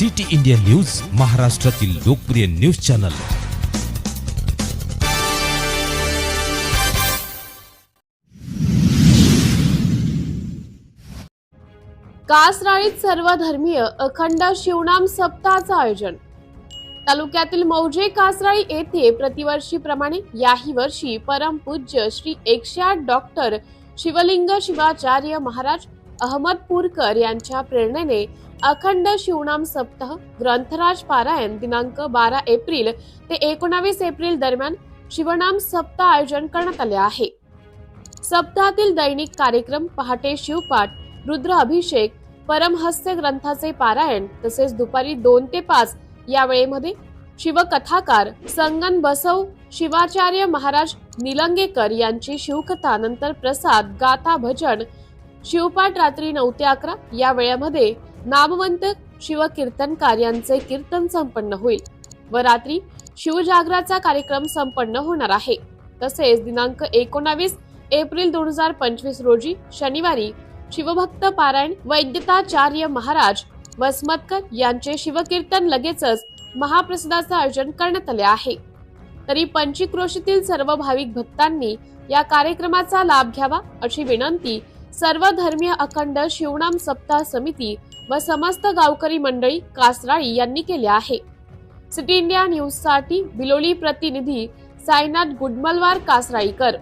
City India news महाराष्ट्रातील लोकप्रिय news channel. कासराळीत सर्वधर्मीय अखंड शिवनाम सप्ताहाचं आयोजन. तालुक्यातील मौजे कासराळी येथे प्रतिवर्षीप्रमाणे याही वर्षी परमपूज्य श्री एकशे आठ डॉक्टर शिवलिंग शिवाचार्य महाराज अहमदपूरकर यांच्या प्रेरणेने अखंड शिवनाम सप्ताह ग्रंथराज पारायण दिनांक बारा एप्रिल ते एकोणावीस एप्रिल दरम्यान शिवनाम सप्ताह आयोजन करण्यात आले आहे. सप्ताहातील दैनिक कार्यक्रम पहाटे शिवपाठ रुद्र अभिषेक परमहस्य ग्रंथाचे पारायण तसेच दुपारी दोन ते पाच या वेळेमध्ये शिवकथाकार संगन बसव शिवाचार्य महाराज निलंगेकर यांची शिवकथा नंतर प्रसाद गाथा भजन शिवपाठ रात्री नऊ ते अकरा या वेळेमध्ये नामवंत शिवकीर्तनकार यांचे कीर्तन संपन्न होईल व रात्री शिवजागराचा कार्यक्रम संपन्न होणार आहे. तसेच दिनांक एकोणावीस एप्रिल दोन हजार पंचवीस रोजी शनिवारी शिवभक्त पारायण वैद्यताचार्य महाराज वसमतकर यांचे शिवकीर्तन लगेचच महाप्रसादाचं आयोजन करण्यात आले आहे. तरी पंचक्रोशीतील सर्व भाविक भक्तांनी या कार्यक्रमाचा लाभ घ्यावा अशी विनंती सर्व धर्मीय अखंड शिवनाम सप्ताह समिती व समस्त गावकरी मंडळी कासराळी यांनी केले आहे. सिटी इंडिया न्यूजसाठी बिलोली प्रतिनिधी साईनाथ गुडमलवार कासराईकर.